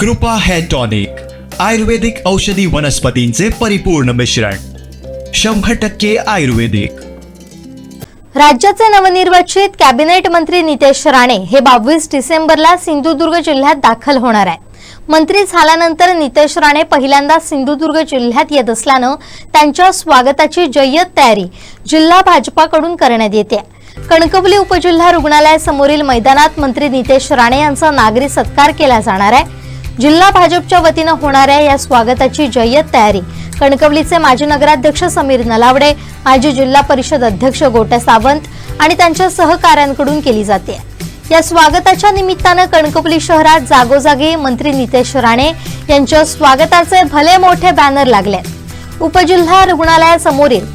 कृपा hair tonic आयुर्वेदिक औषधी वनस्पतींचे परिपूर्ण मिश्रण शंभर टक्के आयुर्वेदिक. राज्याचे नवनिर्वाचित कॅबिनेट मंत्री नितेश राणे हे बावीस डिसेंबरला सिंधुदुर्ग जिल्ह्यात दाखल होणार आहे मंत्री झाल्यानंतर नितेश राणे पहिल्यांदा सिंधुदुर्ग जिल्ह्यात येत असल्यानं त्यांच्या स्वागताची जय्यत तयारी जिल्हा भाजपाकडून करण्यात येते. कणकवली उपजिल्हा रुग्णालयासमोरील मैदानात मंत्री नितेश राणे यांचा नागरी सत्कार केला जाणार आहे. जिल्हा भाजपच्या वतीनं होणाऱ्या या स्वागताची जय्यत तयारी. कणकवलीचे माजी नगराध्यक्ष समीर नलावडे माजी जिल्हा परिषद अध्यक्ष गोट्या सावंत आणि त्यांच्या सहकाऱ्यांकडून केली जाते. या स्वागताच्या निमित्तानं कणकवली शहरात जागोजागी मंत्री नितेश राणे यांच्या स्वागताचे भले मोठे बॅनर लागले. उपजिल्हा रुग्णालयासमोरील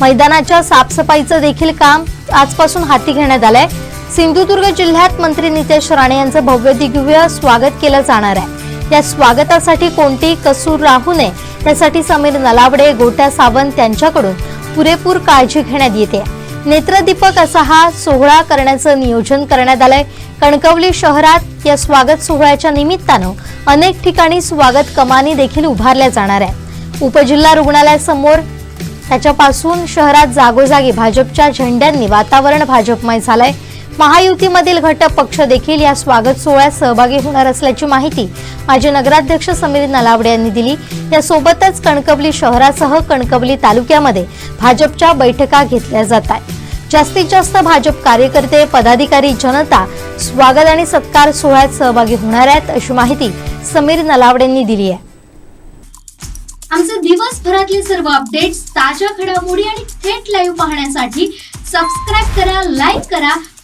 मैदानाच्या साफसफाईचं देखील काम आजपासून हाती घेण्यात आलंय. सिंधुदुर्ग जिल्ह्यात मंत्री नितेश राणे यांचं भव्य दिव्य स्वागत केलं जाणार आहे. या स्वागतासाठी कोणतीही कसूर राहू नये. त्यासाठी समीर नलावडे गोट्या सावंत यांच्याकडून पुरेपूर काळजी घेण्यात येते. नेत्रदीपक असा हा सोहळा करण्याचं नियोजन करण्यात आलंय. कणकवली शहरात या स्वागत सोहळ्याच्या निमित्तानं अनेक ठिकाणी स्वागत कमानी देखील उभारल्या जाणार आहे उपजिल्हा रुग्णालयासमोर त्याच्यापासून शहरात जागोजागी भाजपच्या झेंड्यांनी वातावरण भाजपमय झालंय. महायुतीमधील घटक पक्ष देखील या स्वागत सोहळ्यात सहभागी होणार असल्याची माहिती माजी नगराध्यक्ष समीर नलावडे यांनी दिली. यासोबतच कणकवली शहरासह कणकवली तालुक्यामध्ये भाजपच्या बैठका घेतल्या जात आहेत. जास्तीत जास्त भाजप कार्यकर्ते पदाधिकारी जनता स्वागत आणि सत्कार सोहळ्यात सहभागी होणार आहेत अशी माहिती समीर नलावडेंनी दिली आहे. आमचे दिवसभरातले सर्व अपडेट्स ताज्या घडामोडी आणि थेट लाईव्ह पाहण्यासाठी सबस्क्राईब करा लाईक करा